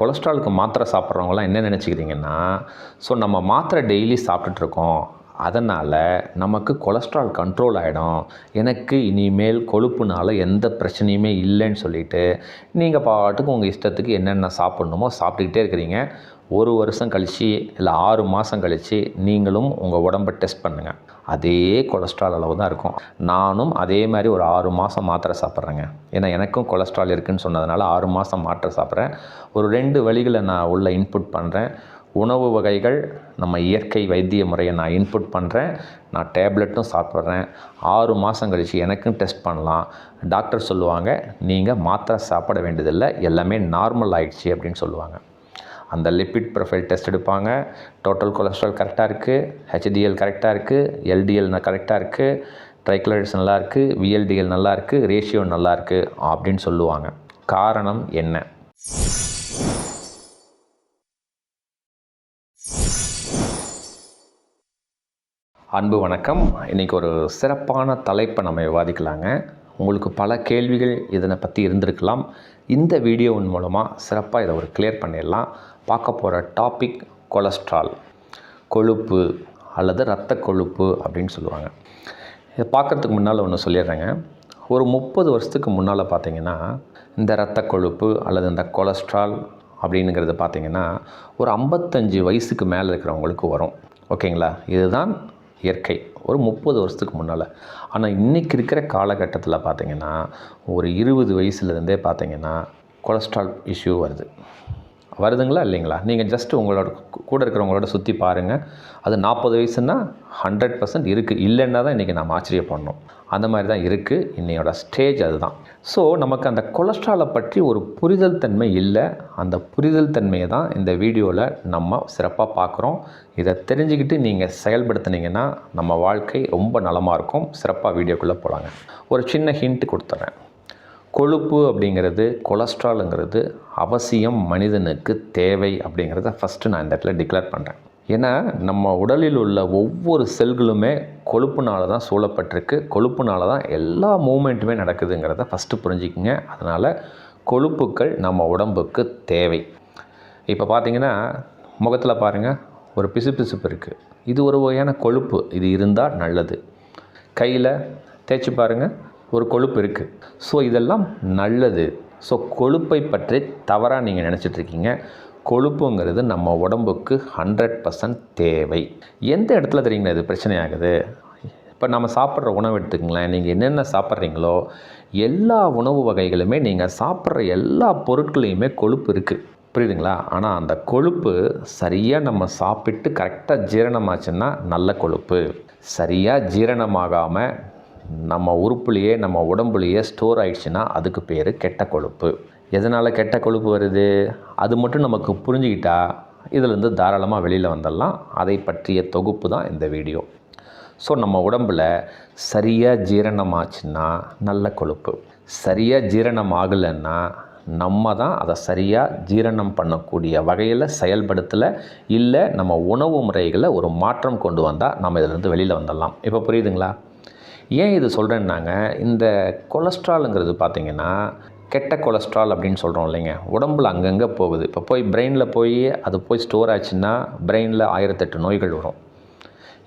கொலஸ்ட்ராலுக்கு மாத்திரை சாப்பிட்றவங்களாம் என்ன நினச்சிக்கிறீங்கன்னா ஸோ நம்ம மாத்திரை டெய்லி சாப்பிட்டுட்ருக்கோம். அதனால் நமக்கு கொலஸ்ட்ரால் கண்ட்ரோல் ஆகிடும் எனக்கு இனிமேல் கொழுப்புனால எந்த பிரச்சனையுமே இல்லைன்னு சொல்லிவிட்டு நீங்கள் பாட்டுக்கு உங்கள் இஷ்டத்துக்கு என்னென்ன சாப்பிட்ணுமோ சாப்பிட்டுக்கிட்டே இருக்கிறீங்க. ஒரு வருஷம் கழித்து இல்லை ஆறு மாதம் கழித்து நீங்களும் உங்கள் உடம்பை டெஸ்ட் பண்ணுங்கள் அதே கொலஸ்ட்ரால் அளவு தான் இருக்கும். நானும் அதே மாதிரி ஒரு ஆறு மாதம் மாத்திரை சாப்பிட்றேங்க. ஏன்னா எனக்கும் கொலஸ்ட்ரால் இருக்குதுன்னு சொன்னதுனால ஆறு மாதம் மாத்திரை சாப்பிட்றேன். ஒரு ரெண்டு வழிகளை நான் உள்ள இன்புட் பண்ணுறேன் உணவு வகைகள் நம்ம இயற்கை வைத்திய முறையை நான் இன்புட் பண்ணுறேன் நான் டேப்லெட்டும் சாப்பிட்றேன். ஆறு மாதம் கழித்து எனக்கும் டெஸ்ட் பண்ணலாம். டாக்டர் சொல்லுவாங்க நீங்கள் மாத்திரை சாப்பிட வேண்டியதில்லை. எல்லாமே நார்மல் ஆயிடுச்சு அப்படின்னு சொல்லுவாங்க. அந்த லிப்பிட் ப்ரொஃபைல் டெஸ்ட் எடுப்பாங்க. டோட்டல் கொலஸ்ட்ரால் கரெக்டாக இருக்குது ஹெச்டிஎல் கரெக்டாக இருக்குது எல்டிஎல் கரெக்டாக இருக்குது ட்ரைக்ளரைட்ஸ் நல்லா இருக்குது விஎல்டிஎல் நல்லா இருக்குது ரேஷியோ நல்லா இருக்குது அப்படின்னு சொல்லுவாங்க. காரணம் என்ன? அன்பு வணக்கம். இன்றைக்கி ஒரு சிறப்பான தலைப்பை நம்ம விவாதிக்கலாங்க. உங்களுக்கு பல கேள்விகள் இதனை பற்றி இருந்திருக்கலாம். இந்த வீடியோவின் மூலமாக சிறப்பாக இதை ஒரு கிளியர் பண்ணிடலாம். பார்க்க போகிற டாபிக் கொலஸ்ட்ரால் கொழுப்பு அல்லது இரத்த கொழுப்பு அப்படின்னு சொல்லுவாங்க. இதை பார்க்குறதுக்கு முன்னால் ஒன்று சொல்லிடுறேங்க. ஒரு முப்பது வருஷத்துக்கு முன்னால் பார்த்தீங்கன்னா இந்த இரத்த கொழுப்பு அல்லது இந்த கொலஸ்ட்ரால் அப்படிங்கிறது பார்த்திங்கன்னா ஒரு ஐம்பத்தஞ்சு வயசுக்கு மேலே இருக்கிறவங்களுக்கு வரும். ஓகேங்களா? இதுதான் இயற்கை. ஒரு முப்பது வருஷத்துக்கு முன்னால். ஆனால் இன்றைக்கி இருக்கிற காலகட்டத்தில் பார்த்திங்கன்னா ஒரு இருபது வயசுலேருந்தே பார்த்திங்கன்னா கொலஸ்ட்ரால் இஷ்யூ வருது. வருதுங்களா இல்லைங்களா? நீங்கள் ஜஸ்ட் உங்களோட கூட இருக்கிறவங்களோட சுற்றி பாருங்கள் அது நாற்பது வயசுன்னா ஹண்ட்ரட் பர்சன்ட் இருக்குது இல்லைன்னா தான் இன்றைக்கி நாம் ஆச்சரியப்படணும். அந்த மாதிரி தான் இருக்குது இன்னையோட ஸ்டேஜ் அதுதான். ஸோ நமக்கு அந்த கொலஸ்ட்ராலை பற்றி ஒரு புரிதல் தன்மை இல்லை. அந்த புரிதல் தன்மையை தான் இந்த வீடியோவில் நம்ம சிறப்பாக பார்க்குறோம். இதை தெரிஞ்சுக்கிட்டு நீங்கள் செயல்படுத்துனீங்கன்னா நம்ம வாழ்க்கை ரொம்ப நலமாக இருக்கும். சிறப்பாக வீடியோக்குள்ளே போகலாங்க ஒரு சின்ன ஹிண்ட் கொடுத்துட்றேன் கொழுப்பு அப்படிங்கிறது கொலஸ்ட்ராலுங்கிறது அவசியம் மனிதனுக்கு தேவை அப்படிங்கிறத ஃபஸ்ட்டு நான் இந்த இடத்துல டிக்ளேர் பண்ணுறேன் ஏன்னா நம்ம உடலில் உள்ள ஒவ்வொரு செல்களுமே கொழுப்புனால தான் சூழப்பட்டிருக்கு. கொழுப்புனால தான் எல்லா மூமெண்ட்டுமே நடக்குதுங்கிறத ஃபஸ்ட்டு புரிஞ்சுக்கிங்க. அதனால் கொழுப்புக்கள் நம்ம உடம்புக்கு தேவை. இப்போ பார்த்தீங்கன்னா முகத்தில் பாருங்கள் ஒரு பிசுபிசுப்பு இருக்குது இது ஒரு வகையான கொழுப்பு. இது இருந்தால் நல்லது. கையில் தேய்ச்சி பாருங்கள் ஒரு கொழுப்பு இருக்குது ஸோ இதெல்லாம் நல்லது. ஸோ கொழுப்பை பற்றி தவறாக நீங்கள் நினச்சிட்ருக்கீங்க கொழுப்புங்கிறது நம்ம உடம்புக்கு ஹண்ட்ரட் பர்சன்ட் தேவை. எந்த இடத்துல தெரியுங்களா இது பிரச்சனை ஆகுது இப்போ நம்ம சாப்பிட்ற உணவு எடுத்துக்கங்களேன். நீங்கள் என்னென்ன சாப்பிட்றீங்களோ எல்லா உணவு வகைகளுமே நீங்கள் சாப்பிட்ற எல்லா பொருட்களையுமே கொழுப்பு இருக்குது புரியுதுங்களா? ஆனால் அந்த கொழுப்பு சரியாக நம்ம சாப்பிட்டு கரெக்டாக ஜீரணமாச்சுன்னா நல்ல கொழுப்பு. சரியாக ஜீரணமாகாமல் நம்ம உறுப்புலேயே நம்ம உடம்புலேயே ஸ்டோர் ஆயிடுச்சுன்னா அதுக்கு பேர் கெட்ட கொழுப்பு. எதனால் கெட்ட கொழுப்பு வருது? அது மட்டும் நமக்கு புரிஞ்சுக்கிட்டா இதிலேருந்து தாராளமாக வெளியில் வந்துடலாம் அதை பற்றிய தொகுப்பு தான் இந்த வீடியோ. ஸோ நம்ம உடம்பில் சரியாக ஜீரணமாச்சுன்னா நல்ல கொழுப்பு. சரியாக ஜீரணம் ஆகலைன்னா நம்ம தான் அதை சரியாக ஜீரணம் பண்ணக்கூடிய வகையில் செயல்படுத்தலை இல்லை நம்ம உணவு முறைகளை ஒரு மாற்றம் கொண்டு வந்தால் நம்ம இதிலேருந்து வெளியில் வந்துடலாம் இப்போ புரியுதுங்களா? ஏன் இது சொல்கிறேன்னாங்க இந்த கொலஸ்ட்ராலுங்கிறது பார்த்திங்கன்னா கெட்ட கொலஸ்ட்ரால் அப்படின்னு சொல்கிறோம் இல்லைங்க. உடம்புல அங்கங்கே போகுது. இப்போ போய் பிரெயினில் போய் அது போய் ஸ்டோர் ஆச்சுன்னா பிரெயினில் ஆயிரத்தெட்டு நோய்கள் வரும்.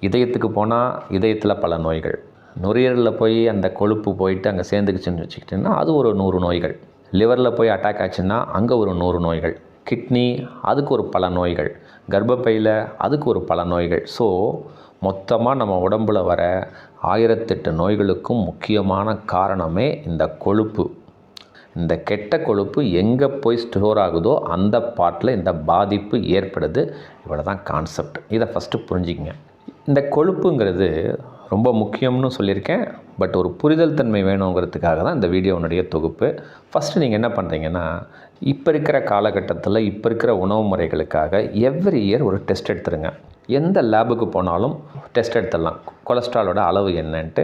இதயத்துக்கு போனால் இதயத்தில் பல நோய்கள். நுரையீரலில் போய் அந்த கொழுப்பு போயிட்டு அங்கே சேர்ந்துக்குச்சுன்னு வச்சுக்கிட்டிங்கன்னா அது ஒரு நூறு நோய்கள். லிவரில் போய் அட்டாக் ஆச்சுன்னா அங்கே ஒரு நூறு நோய்கள். கிட்னி அதுக்கு ஒரு பல நோய்கள். கர்ப்பப்பையில் அதுக்கு ஒரு பல நோய்கள். ஸோ மொத்தமாக நம்ம உடம்பில் வர ஆயிரத்தெட்டு நோய்களுக்கும் முக்கியமான காரணமே இந்த கொழுப்பு. இந்த கெட்ட கொழுப்பு எங்கே போய் ஸ்டோர் ஆகுதோ அந்த பாட்டில் இந்த பாதிப்பு ஏற்படுது. இவ்வளோ தான் கான்செப்ட் இதை ஃபஸ்ட்டு புரிஞ்சுக்கங்க. இந்த கொழுப்புங்கிறது ரொம்ப முக்கியம்னு சொல்லியிருக்கேன். பட் ஒரு புரிதல் தன்மை வேணுங்கிறதுக்காக தான் இந்த வீடியோனுடைய தொகுப்பு. ஃபஸ்ட்டு நீங்கள் என்ன பண்ணுறீங்கன்னா இப்போ இருக்கிற காலகட்டத்தில் இப்போ இருக்கிற உணவு முறைகளுக்காக எவ்ரி இயர் ஒரு டெஸ்ட் எடுத்துருங்க. எந்த லேபுக்கு போனாலும் டெஸ்ட் எடுத்துடலாம். கொலஸ்ட்ராலோட அளவு என்னன்ட்டு.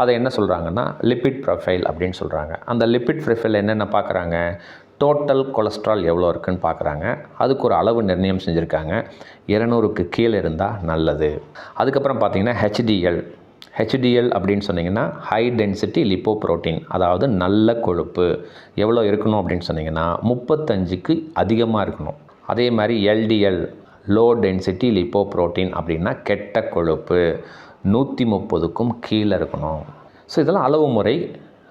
அதை என்ன சொல்கிறாங்கன்னா லிப்பிட் ப்ரொஃபைல் அப்படின்னு சொல்கிறாங்க அந்த லிப்பிட் ப்ரொஃபைல் என்னென்ன பார்க்குறாங்க டோட்டல் கொலஸ்ட்ரால் எவ்வளோ இருக்குன்னு பார்க்குறாங்க அதுக்கு ஒரு அளவு நிர்ணயம் செஞ்சுருக்காங்க. இரநூறுக்கு கீழே இருந்தால் நல்லது. அதுக்கப்புறம் பார்த்தீங்கன்னா ஹெச்டிஎல் ஹெச்டிஎல் அப்படின்னு சொன்னிங்கன்னா ஹை டென்சிட்டி லிப்போ ப்ரோட்டீன் அதாவது நல்ல கொழுப்பு. எவ்வளோ இருக்கணும் அப்படின்னு சொன்னிங்கன்னா முப்பத்தஞ்சுக்கு அதிகமாக இருக்கணும். அதே மாதிரி எல்டிஎல் லோ டென்சிட்டி லிப்போப்ரோட்டீன் அப்படின்னா கெட்ட கொழுப்பு. நூற்றி முப்பதுக்கும் கீழே இருக்கணும். ஸோ இதெல்லாம் அளவு முறை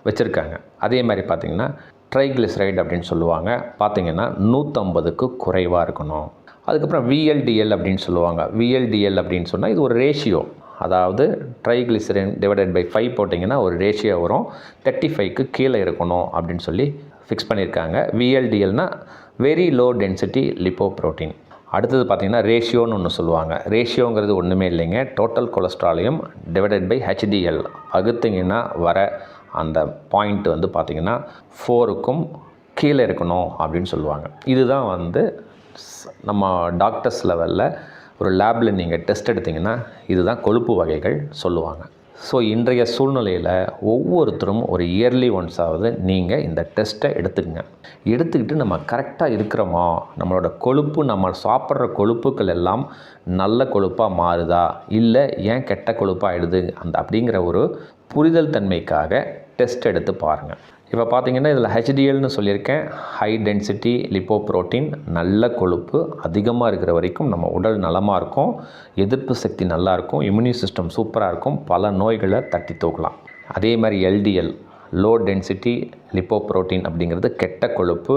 வச்சுருக்காங்க. அதே மாதிரி பார்த்திங்கன்னா ட்ரைக்ளிசரைடு அப்படின்னு சொல்லுவாங்க. பார்த்திங்கன்னா நூற்றம்பதுக்கு குறைவாக இருக்கணும். அதுக்கப்புறம் விஎல்டிஎல் அப்படின்னு சொல்லுவாங்க. விஎல்டிஎல் அப்படின்னு சொன்னால் இது ஒரு ரேஷியோ அதாவது ட்ரைக்ளிசரின் டிவைடட் பை ஃபைவ் போட்டிங்கன்னா ஒரு ரேஷியோ வரும். தேர்ட்டி ஃபைவ்க்கு கீழே இருக்கணும் அப்படின்னு சொல்லி ஃபிக்ஸ் பண்ணியிருக்காங்க. விஎல்டிஎல்னால் very low density lipoprotein அடுத்தது பார்த்திங்கன்னா ரேஷியோன்னு ஒன்று சொல்லுவாங்க. ரேஷியோங்கிறது ஒன்றுமே இல்லைங்க. டோட்டல் கொலஸ்ட்ராலையும் டிவைடட் பை ஹெச்டிஎல் வகுத்திங்கன்னா வர அந்த பாயிண்ட் வந்து பார்த்திங்கன்னா ஃபோருக்கும் கீழே இருக்கணும் அப்படின்னு சொல்லுவாங்க. இதுதான் வந்து ஸ்- நம்ம டாக்டர்ஸ் லெவலில் ஒரு லேபில் நீங்கள் டெஸ்ட் எடுத்திங்கன்னா இதுதான் கொழுப்பு வகைகள் சொல்லுவாங்க. ஸோ இன்றைய சூழ்நிலையில் ஒவ்வொருத்தரும் ஒரு இயர்லி ஒன்ஸாவது நீங்கள் இந்த டெஸ்ட்டை எடுத்துக்கங்க. எடுத்துக்கிட்டு நம்ம கரெக்டாக இருக்கிறோமா? நம்மளோட கொழுப்பு நம்ம சாப்பிட்ற கொழுப்புக்கள் எல்லாம் நல்ல கொழுப்பாக மாறுதா? இல்லை ஏன் கெட்ட கொழுப்பாக ஆகிடுது அந்த அப்படிங்கிற ஒரு புரிதல் தன்மைக்காக டெஸ்ட் எடுத்து பாருங்கள் இப்போ பார்த்தீங்கன்னா இதில் ஹெச்டிஎல்னு சொல்லியிருக்கேன். ஹை டென்சிட்டி லிப்போப்ரோட்டீன் நல்ல கொழுப்பு அதிகமாக இருக்கிற வரைக்கும் நம்ம உடல் நலமாக இருக்கும். எதிர்ப்பு சக்தி நல்லாயிருக்கும் இம்யூனி சிஸ்டம் சூப்பராக இருக்கும். பல நோய்களை தட்டி தூக்கலாம். அதே மாதிரி எல்டிஎல் லோ டென்சிட்டி லிப்போப்ரோட்டீன் அப்படிங்கிறது கெட்ட கொழுப்பு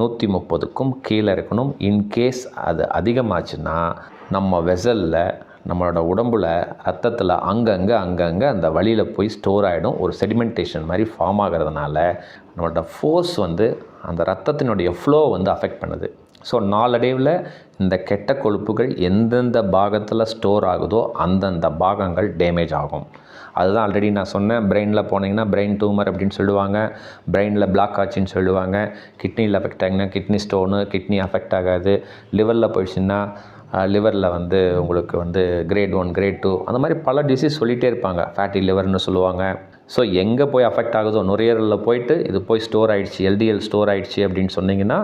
நூற்றி முப்பதுக்கும் கீழே இருக்கணும். இன்கேஸ் அது அதிகமாச்சுன்னா நம்ம வெசலில் நம்மளோட உடம்புல ரத்தத்தில் அங்கங்கே அங்கங்கே அந்த வழியில் போய் ஸ்டோர் ஆகிடும் ஒரு செடிமெண்டேஷன் மாதிரி ஃபார்ம் ஆகிறதுனால நம்மளோட ஃபோர்ஸ் வந்து அந்த ரத்தத்தினுடைய ஃப்ளோ வந்து அஃபெக்ட் பண்ணுது. ஸோ நாளடைவில் இந்த கெட்ட கொழுப்புகள் எந்தெந்த பாகத்தில் ஸ்டோர் ஆகுதோ அந்தந்த பாகங்கள் டேமேஜ் ஆகும். அதுதான் ஆல்ரெடி நான் சொன்னேன். பிரெயினில் போனீங்கன்னா பிரெயின் டியூமர் அப்படின்னு சொல்லுவாங்க. பிரெயினில் பிளாக் ஆச்சுன்னு சொல்லுவாங்க. கிட்னியில் அஃபெக்ட் ஆகினா கிட்னி ஸ்டோனு கிட்னி அஃபெக்ட் ஆகாது. லிவரில் போயிடுச்சுன்னா லிவரில் வந்து உங்களுக்கு வந்து கிரேட் ஒன் கிரேட் டூ அந்த மாதிரி பல டிசீஸ் சொல்லிகிட்டே இருப்பாங்க. ஃபேட்டி லிவர்னு சொல்லுவாங்க. ஸோ எங்கே போய் அஃபெக்ட் ஆகுதோ நுரையீரலில் போயிட்டு இது போய் ஸ்டோர் ஆகிடுச்சு எல்டிஎல் ஸ்டோர் ஆகிடுச்சு அப்படின்னு சொன்னீங்கன்னா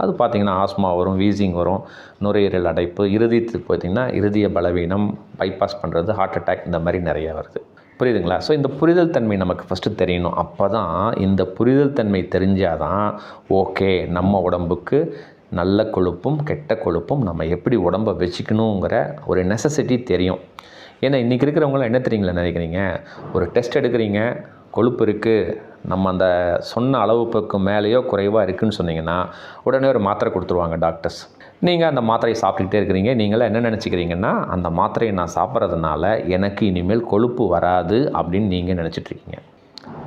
அது பார்த்திங்கன்னா ஆஸ்மா வரும் வீசிங் வரும் நுரையீரல் அடைப்பு இறுதியத்துக்கு பார்த்தீங்கன்னா இறுதிய பலவீனம் பைபாஸ் பண்ணுறது ஹார்ட் அட்டாக் இந்த மாதிரி நிறைய வருது. புரியுதுங்களா? ஸோ இந்த புரிதல் தன்மை நமக்கு ஃபஸ்ட்டு தெரியணும். அப்போ தான் இந்த புரிதல் தன்மை தெரிஞ்சால் தான் ஓகே நம்ம உடம்புக்கு நல்ல கொழுப்பும் கெட்ட கொழுப்பும் நம்ம எப்படி உடம்பை வச்சுக்கணுங்கிற ஒரு நெசசிட்டி தெரியும். ஏன்னா இன்றைக்கி இருக்கிறவங்களாம் என்ன தெரியுங்களா நினைக்கிறீங்க? ஒரு டெஸ்ட் எடுக்கிறீங்க கொழுப்பு இருக்குது நம்ம அந்த சொன்ன அளவுக்கு மேலேயோ குறைவாக இருக்குன்னு சொன்னீங்கன்னா உடனே ஒரு மாத்திரை கொடுத்துருவாங்க டாக்டர்ஸ் நீங்கள் அந்த மாத்திரையை சாப்பிட்டுக்கிட்டே இருக்கிறீங்க நீங்களாம் என்ன நினச்சிக்கிறீங்கன்னா அந்த மாத்திரையை நான் சாப்பிட்றதுனால எனக்கு இனிமேல் கொழுப்பு வராது அப்படின்னு நீங்கள் நினச்சிட்ருக்கீங்க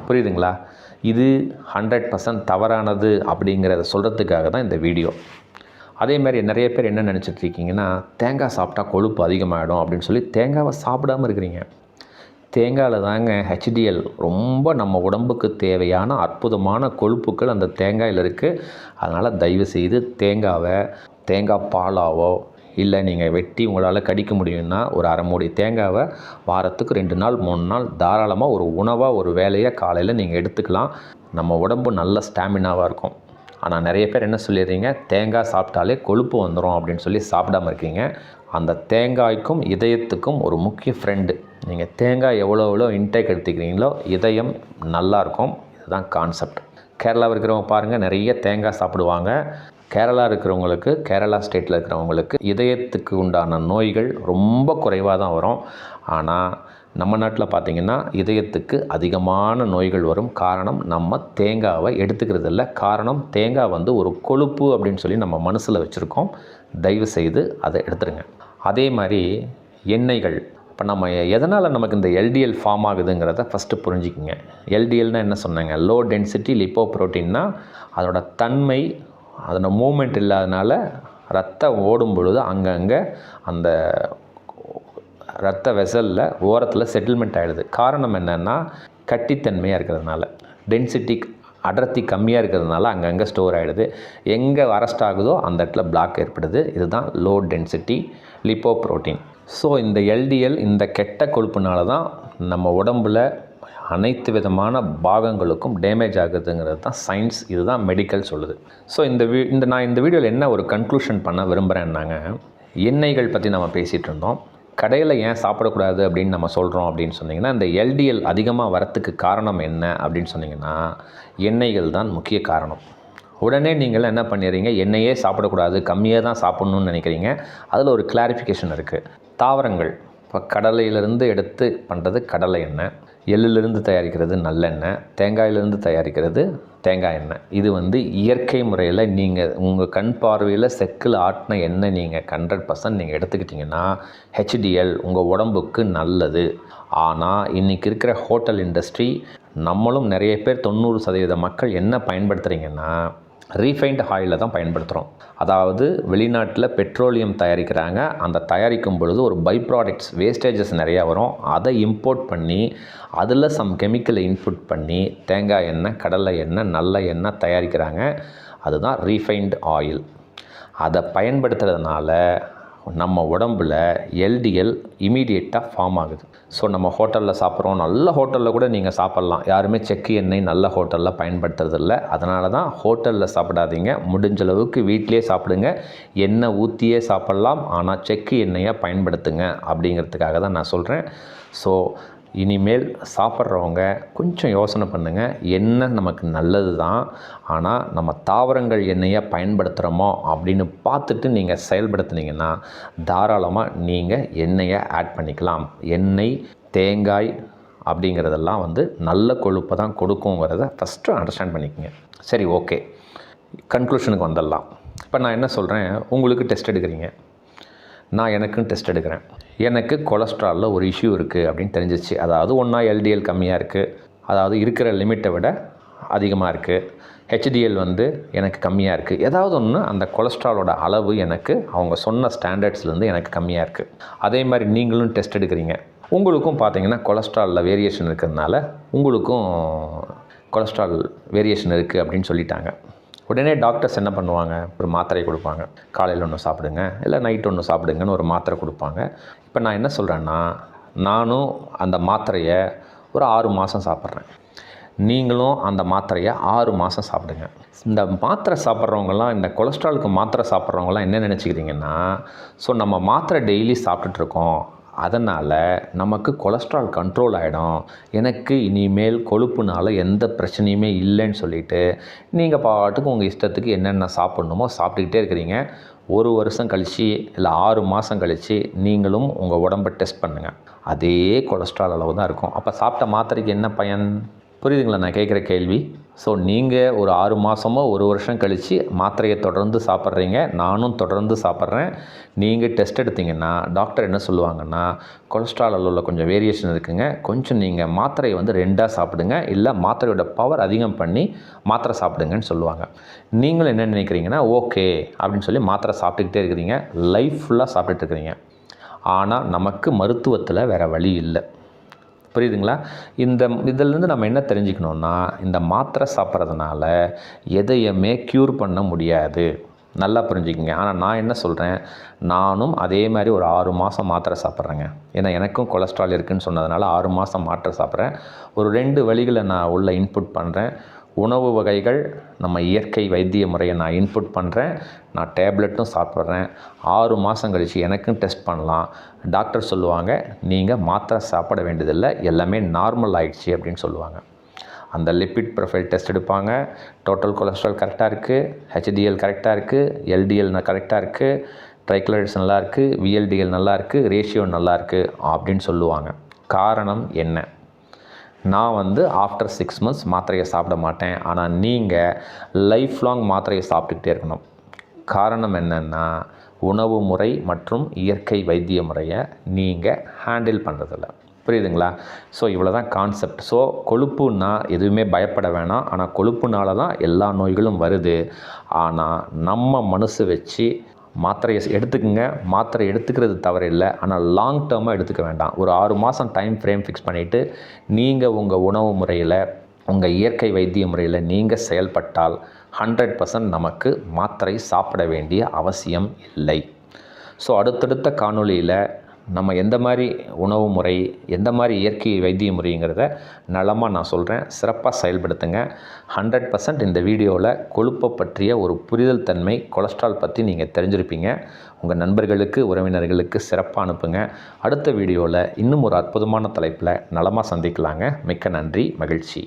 புரியுதுங்களா? இது ஹண்ட்ரட் பர்சன்ட் தவறானது அப்படிங்கிறத சொல்கிறதுக்காக தான் இந்த வீடியோ. அதே மாதிரி நிறைய பேர் என்ன நினச்சிட்டு இருக்கீங்கன்னா தேங்காய் சாப்பிட்டா கொழுப்பு அதிகமாகிடும் அப்படின்னு சொல்லி தேங்காவை சாப்பிடாம இருக்கிறீங்க. தேங்காயில் தாங்க ஹெச்டிஎல் ரொம்ப நம்ம உடம்புக்கு தேவையான அற்புதமான கொழுப்புக்கள் அந்த தேங்காயில் இருக்குது அதனால் தயவு செய்து தேங்காவை தேங்காய் பாலாவோ இல்லை நீங்கள் வெட்டி உங்களால் கடிக்க முடியும்னா ஒரு அரை மூடி தேங்காவை வாரத்துக்கு ரெண்டு நாள் மூணு நாள் தாராளமாக ஒரு உணவாக ஒரு வேலையை காலையில் நீங்கள் எடுத்துக்கலாம். நம்ம உடம்பு நல்ல ஸ்டாமினாவாக இருக்கும். ஆனால் நிறைய பேர் என்ன சொல்லிடுறீங்க? தேங்காய் சாப்பிட்டாலே கொழுப்பு வந்துடும் அப்படின்னு சொல்லி சாப்பிடாம இருக்கீங்க. அந்த தேங்காய்க்கும் இதயத்துக்கும் ஒரு முக்கிய ஃப்ரெண்டு நீங்கள் தேங்காய் எவ்வளோ எவ்வளோ இன்டேக் எடுத்துக்கிறீங்களோ இதயம் நல்லாயிருக்கும் இதுதான் கான்செப்ட் கேரளாவில் இருக்கிறவங்க பாருங்கள் நிறைய தேங்காய் சாப்பிடுவாங்க. கேரளா இருக்கிறவங்களுக்கு கேரளா ஸ்டேட்டில் இருக்கிறவங்களுக்கு இதயத்துக்கு உண்டான நோய்கள் ரொம்ப குறைவாக தான் வரும். ஆனால் நம்ம நாட்டில் பார்த்திங்கன்னா இதயத்துக்கு அதிகமான நோய்கள் வரும். காரணம் நம்ம தேங்காவை எடுத்துக்கிறது இல்லை. காரணம் தேங்காய் வந்து ஒரு கொழுப்பு அப்படின்னு சொல்லி நம்ம மனசில் வச்சுருக்கோம். தயவு செய்து அதை எடுத்துருங்க. அதே மாதிரி எண்ணெய்கள். இப்போ நம்ம எதனால் நமக்கு இந்த எல்டிஎல் ஃபார்ம் ஆகுதுங்கிறத ஃபஸ்ட்டு புரிஞ்சுக்கிங்க. எல்டிஎல்னால் என்ன சொன்னாங்க? லோ டென்சிட்டி லிப்போ ப்ரோட்டீன்னா அதோடய தன்மை அதோட மூமெண்ட் இல்லாதனால ரத்தம் ஓடும் பொழுது அங்கங்கே அந்த ரத்த வெசலில் ஓரத்தில் செட்டில்மெண்ட் ஆகிடுது காரணம் என்னென்னா கட்டித்தன்மையாக இருக்கிறதுனால. டென்சிட்டி அடர்த்தி கம்மியாக இருக்கிறதுனால அங்கங்கே ஸ்டோர் ஆகிடுது எங்கே அரெஸ்ட் ஆகுதோ அந்த இடத்துல பிளாக் ஏற்படுது. இதுதான் low density lipoprotein so இந்த எல்டிஎல் இந்த கெட்ட கொழுப்புனால தான் நம்ம உடம்புல அனைத்து விதமான பாகங்களுக்கும் டேமேஜ் ஆகுதுங்கிறது தான் சயின்ஸ் இதுதான் மெடிக்கல் சொல்லுது. ஸோ இந்த வீ இந்த நான் இந்த வீடியோவில் என்ன ஒரு கன்க்ளூஷன் பண்ண விரும்புகிறேன்னாங்க எண்ணெய்கள் பற்றி நம்ம பேசிகிட்டு இருந்தோம். கடையில் ஏன் சாப்பிடக்கூடாது அப்படின்னு நம்ம சொல்கிறோம் அப்படின்னு சொன்னிங்கன்னா இந்த எல்டிஎல் அதிகமாக வரத்துக்கு காரணம் என்ன அப்படின்னு சொன்னிங்கன்னா எண்ணெய்கள் தான் முக்கிய காரணம். உடனே நீங்கள் என்ன பண்ணிடுறீங்க? எண்ணெயே சாப்பிடக்கூடாது கம்மியாக தான் சாப்பிட்ணுன்னு நினைக்கிறீங்க. அதில் ஒரு கிளாரிஃபிகேஷன் இருக்குது தாவரங்கள் இப்போ கடலையிலிருந்து எடுத்து பண்ணுறது கடலை எண்ணெய். எள்ளிலிருந்து தயாரிக்கிறது நல்லெண்ணெய் தேங்காயிலிருந்து தயாரிக்கிறது தேங்காய் எண்ணெய். இது வந்து இயற்கை முறையில் நீங்கள் உங்கள் கண் பார்வையில் செக்கில் ஆட்டின எண்ணெய் நீங்கள் ஹண்ட்ரட் பர்சன்ட் நீங்கள் எடுத்துக்கிட்டிங்கன்னா ஹெச்டிஎல் உங்கள் உடம்புக்கு நல்லது. ஆனால் இன்றைக்கி இருக்கிற ஹோட்டல் இண்டஸ்ட்ரி நம்மளும் நிறைய பேர் தொண்ணூறு சதவீத மக்கள் என்ன பயன்படுத்துகிறீங்கன்னா ரீஃபைண்ட் ஆயிலை தான் பயன்படுத்துகிறோம் அதாவது வெளிநாட்டில் பெட்ரோலியம் தயாரிக்கிறாங்க. அந்த தயாரிக்கும் பொழுது ஒரு பை ப்ராடக்ட்ஸ் வேஸ்டேஜஸ் நிறையா வரும். அதை இம்போர்ட் பண்ணி அதில் சம் கெமிக்கலை இன்புட் பண்ணி தேங்காய் எண்ணெய் கடலை எண்ணெய் நல்ல எண்ணெய் தயாரிக்கிறாங்க. அதுதான் ரீஃபைண்ட் ஆயில் அதை பயன்படுத்துறதுனால நம்ம உடம்பில் எல்டிஎல் இமீடியட்டாக ஃபார்ம் ஆகுது. ஸோ நம்ம ஹோட்டலில் சாப்பிட்றோம். நல்ல ஹோட்டலில் கூட நீங்கள் சாப்பிட்லாம். யாருமே செக்கு எண்ணெய் நல்ல ஹோட்டலில் பயன்படுத்துறதில்ல. அதனால தான் ஹோட்டலில் சாப்பிடாதீங்க. முடிஞ்ச அளவுக்கு வீட்டிலே சாப்பிடுங்க. எண்ணெய் ஊற்றியே சாப்பிட்லாம். ஆனால் செக்கு எண்ணெயை பயன்படுத்துங்க. அப்படிங்கிறதுக்காக தான் நான் சொல்கிறேன் ஸோ இனிமேல் சாப்பிட்றவங்க கொஞ்சம் யோசனை பண்ணுங்கள் எண்ணெய் நமக்கு நல்லது தான் ஆனால் நம்ம தாவரங்கள் எண்ணெயை பயன்படுத்துகிறோமோ அப்படின்னு பார்த்துட்டு நீங்கள் செயல்படுத்துனீங்கன்னா தாராளமாக நீங்கள் எண்ணெயை ஆட் பண்ணிக்கலாம். எண்ணெய் தேங்காய் அப்படிங்கிறதெல்லாம் வந்து நல்ல கொழுப்பை தான் கொடுக்குங்கிறத ஃபஸ்ட்டு அண்டர்ஸ்டாண்ட் பண்ணிக்கோங்க. சரி ஓகே கன்க்ளூஷனுக்கு வந்துடலாம். இப்போ நான் என்ன சொல்கிறேன் உங்களுக்கு டெஸ்ட் எடுக்கிறீங்க. நான் எனக்கும் டெஸ்ட் எடுக்கிறேன். எனக்கு கொலஸ்ட்ராலில் ஒரு இஷ்யூ இருக்குது அப்படின்னு தெரிஞ்சிச்சு. அதாவது ஒன்றா எல்டிஎல் கம்மியாக இருக்குது அதாவது இருக்கிற லிமிட்டை விட அதிகமாக இருக்குது ஹெச்டிஎல் வந்து எனக்கு கம்மியாக இருக்குது ஏதாவது ஒன்று அந்த கொலஸ்ட்ராலோட அளவு எனக்கு அவங்க சொன்ன ஸ்டாண்டர்ட்ஸ்லேருந்து எனக்கு கம்மியாக இருக்குது அதே மாதிரி நீங்களும் டெஸ்ட் எடுக்கிறீங்க. உங்களுக்கும் பார்த்தீங்கன்னா கொலஸ்ட்ராலில் வேரியேஷன் இருக்கிறதுனால உங்களுக்கும் கொலஸ்ட்ரால் வேரியேஷன் இருக்குது அப்படின்னு சொல்லிட்டாங்க. உடனே டாக்டர்ஸ் என்ன பண்ணுவாங்க? ஒரு மாத்திரை கொடுப்பாங்க. காலையில் ஒன்று சாப்பிடுங்க இல்லை நைட் ஒன்று சாப்பிடுங்கன்னு ஒரு மாத்திரை கொடுப்பாங்க. இப்போ நான் என்ன சொல்கிறேன்னா நானும் அந்த மாத்திரையை ஒரு ஆறு மாதம் சாப்பிட்றேன். நீங்களும் அந்த மாத்திரையை ஆறு மாதம் சாப்பிடுங்க. இந்த மாத்திரை சாப்பிட்றவங்கலாம் இந்த கொலஸ்ட்ராலுக்கு மாத்திரை சாப்பிட்றவங்களாம் என்ன நினச்சிக்கிறீங்கன்னா ஸோ நம்ம மாத்திரை டெய்லி சாப்பிட்டுட்ருக்கோம் அதனால் நமக்கு கொலஸ்ட்ரால் கண்ட்ரோல் ஆகிடும் எனக்கு இனிமேல் கொழுப்புனால எந்த பிரச்சனையுமே இல்லைன்னு சொல்லிட்டு நீங்கள் பாட்டுக்கு உங்கள் இஷ்டத்துக்கு என்னென்ன சாப்பிட்ணுமோ சாப்பிட்டுக்கிட்டே இருக்கிறீங்க. ஒரு வருஷம் கழித்து இல்லை ஆறு மாதம் கழித்து நீங்களும் உங்கள் உடம்பை டெஸ்ட் பண்ணுங்கள் அதே கொலஸ்ட்ரால் அளவு தான் இருக்கும். அப்போ சாப்பிட்ட மாத்திரைக்கு என்ன பயன்? புரியுதுங்களா? நான் கேட்குற கேள்வி. ஸோ நீங்கள் ஒரு ஆறு மாதமோ ஒரு வருஷம் கழித்து மாத்திரையை தொடர்ந்து சாப்பிட்றீங்க. நானும் தொடர்ந்து சாப்பிட்றேன். நீங்கள் டெஸ்ட் எடுத்தீங்கன்னா டாக்டர் என்ன சொல்லுவாங்கன்னா கொலஸ்ட்ரால் அளவில் கொஞ்சம் வேரியேஷன் இருக்குங்க. கொஞ்சம் நீங்கள் மாத்திரையை வந்து ரெண்டாக சாப்பிடுங்க. இல்லை மாத்திரையோட பவர் அதிகம் பண்ணி மாத்திரை சாப்பிடுங்கன்னு சொல்லுவாங்க. நீங்களும் என்ன நினைக்கிறீங்கன்னா ஓகே அப்படின்னு சொல்லி மாத்திரை சாப்பிட்டுக்கிட்டே இருக்கிறீங்க. லைஃப் ஃபுல்லாக சாப்பிட்டுட்டு இருக்கிறீங்க. ஆனால் நமக்கு மருத்துவத்தில் வேறு வழி இல்லை. புரியுதுங்களா? இந்த இதிலேருந்து நம்ம என்ன தெரிஞ்சுக்கணுன்னா இந்த மாத்திரை சாப்பிட்றதுனால எதையுமே க்யூர் பண்ண முடியாது. நல்லா புரிஞ்சுக்கிங்க. ஆனால் நான் என்ன சொல்கிறேன் நானும் அதே மாதிரி ஒரு ஆறு மாதம் மாத்திரை சாப்பிட்றேங்க. ஏன்னா எனக்கும் கொலஸ்ட்ரால் இருக்குதுன்னு சொன்னதுனால ஆறு மாதம் மாத்திரை சாப்பிட்றேன். ஒரு ரெண்டு வழிகளை நான் உள்ளே இன்புட் பண்ணுறேன் உணவு வகைகள் நம்ம இயற்கை வைத்திய முறையை நான் இன்புட் பண்ணுறேன் நான் டேப்லெட்டும் சாப்பிட்றேன். ஆறு மாதம் கழித்து எனக்கும் டெஸ்ட் பண்ணலாம். டாக்டர் சொல்லுவாங்க நீங்கள் மாத்திரை சாப்பிட வேண்டியதில்லை. எல்லாமே நார்மல் ஆயிடுச்சு அப்படின்னு சொல்லுவாங்க. அந்த லிப்பிட் ப்ரொஃபைல் டெஸ்ட் எடுப்பாங்க. டோட்டல் கொலஸ்ட்ரால் கரெக்டாக இருக்குது ஹெச்டிஎல் கரெக்டாக இருக்குது எல்டிஎல் கரெக்டாக இருக்குது ட்ரைக்ளரைட்ஸ் நல்லா இருக்குது விஎல்டிஎல் நல்லா இருக்குது ரேஷியோ நல்லா இருக்குது அப்படின்னு சொல்லுவாங்க. காரணம் என்ன? நான் வந்து ஆஃப்டர் சிக்ஸ் மந்த்ஸ் மாத்திரையை சாப்பிட மாட்டேன். ஆனால் நீங்கள் லைஃப் லாங் மாத்திரையை சாப்பிட்டுக்கிட்டே இருக்கணும். காரணம் என்னென்னா உணவு முறை மற்றும் இயற்கை வைத்திய முறையை நீங்கள் ஹேண்டில் பண்ணுறதில்ல புரியுதுங்களா? ஸோ இவ்வளோ தான் கான்செப்ட் ஸோ கொழுப்புன்னா எதுவுமே பயப்பட வேணாம். ஆனால் கொழுப்புனால தான் எல்லா நோய்களும் வருது. ஆனால் நம்ம மனசு வச்சு மாத்திரையை எடுத்துக்கங்க. மாத்திரை எடுத்துக்கிறது தவறு இல்லை ஆனால் லாங் டேர்மாக எடுத்துக்க வேண்டாம். ஒரு ஆறு மாதம் டைம் ஃப்ரேம் ஃபிக்ஸ் பண்ணிவிட்டு நீங்கள் உங்கள் உணவு முறையில் உங்கள் இயற்கை வைத்திய முறையில் நீங்கள் செயல்பட்டால் ஹண்ட்ரட் பர்சன்ட் நமக்கு மாத்திரை சாப்பிட வேண்டிய அவசியம் இல்லை. ஸோ அடுத்தடுத்த காணொளியில் நம்ம எந்த மாதிரி உணவு முறை எந்த மாதிரி இயற்கை வைத்திய முறைங்கிறத நலமாக நான் சொல்கிறேன் சிறப்பாக செயல்படுத்துங்க. ஹண்ட்ரட் பர்சன்ட் இந்த வீடியோவில் கொழுப்பை பற்றிய ஒரு புரிதல் தன்மை கொலஸ்ட்ரால் பற்றி நீங்கள் தெரிஞ்சிருப்பீங்க. உங்கள் நண்பர்களுக்கு உறவினர்களுக்கு சிறப்பாக அனுப்புங்க. அடுத்த வீடியோவில் இன்னும் ஒரு அற்புதமான தலைப்பில் நலமாக சந்திக்கலாங்க. மிக்க நன்றி மகிழ்ச்சி.